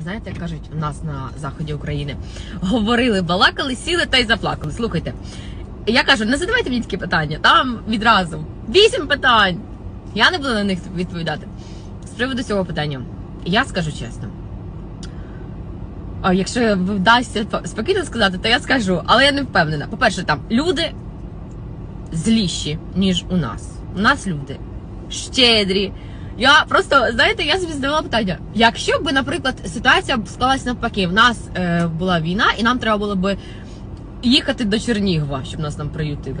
знаєте, як кажуть у нас на заході України, говорили, балакали, сіли та й заплакали. Слухайте, я кажу, не задавайте мені такі питання, там відразу вісім питань. Я не буду на них відповідати. З приводу цього питання, я скажу чесно. А якщо вдасться спокійно сказати, то я скажу, але я не впевнена. По-перше, там люди зліші, ніж у нас. У нас люди щедрі. Я просто, знаєте, я собі задавала питання: якщо б, наприклад, ситуація б склалась навпаки, в нас е, була війна, і нам треба було б їхати до Чернігова, щоб нас там приютили.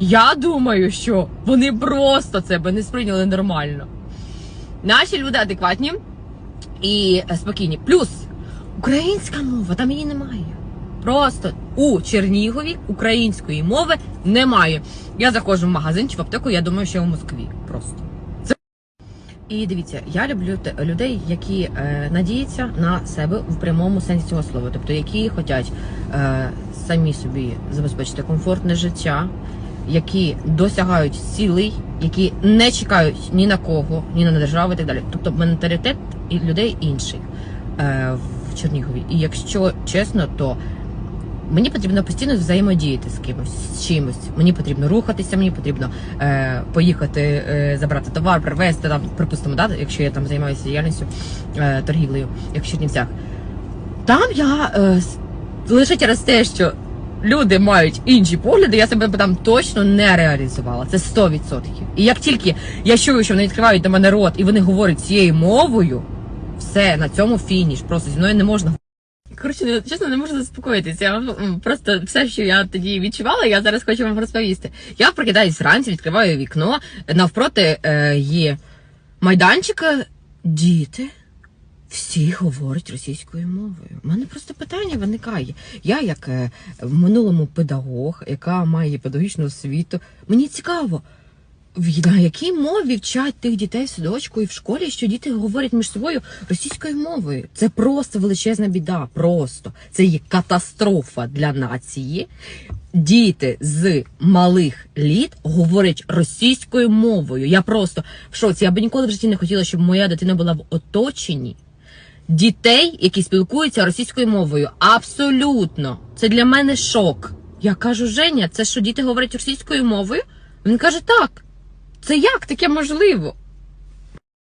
Я думаю, що вони просто це би не сприйняли нормально. Наші люди адекватні і е, спокійні. Плюс українська мова, там її немає. Просто у Чернігові української мови немає. Я заходжу в магазин чи в аптеку, я думаю, що в Москві. Просто. І дивіться, я люблю людей, які е, надіються на себе в прямому сенсі цього слова, тобто які хочуть е, самі собі забезпечити комфортне життя, які досягають цілей, які не чекають ні на кого, ні на державу і так далі. Тобто менталітет і людей інших е, в Чернігові. І якщо чесно, то мені потрібно постійно взаємодіяти з кимось, з чимось. Мені потрібно рухатися, мені потрібно е, поїхати, е, забрати товар, привезти там, припустимо, да, якщо я там займаюся діяльністю е, торгівлею, як в Чернівцях. Там я е, лише через те, що люди мають інші погляди, я себе там точно не реалізувала. Це 100%. І як тільки я чую, що вони відкривають до мене рот і вони говорять цією мовою, все на цьому фініш. Просто зі мною не можна. Коротше, чесно, не можу заспокоїтися. Я вам, просто все, що я тоді відчувала, я зараз хочу вам розповісти. Я прокидаюсь вранці, відкриваю вікно. Навпроти е, є майданчика, діти. Всі говорять російською мовою. У мене просто питання виникає. Я, як е, в минулому педагог, яка має педагогічну освіту, мені цікаво, на якій мові вчать тих дітей в садочку і в школі, що діти говорять між собою російською мовою. Це просто величезна біда. Просто це є катастрофа для нації. Діти з малих літ говорять російською мовою. Я просто в шоці. Я би ніколи в житті не хотіла, щоб моя дитина була в оточенні дітей, які спілкуються російською мовою. Абсолютно, це для мене шок. Я кажу, Женя, це що діти говорять російською мовою? Він каже, так. Це як таке можливо?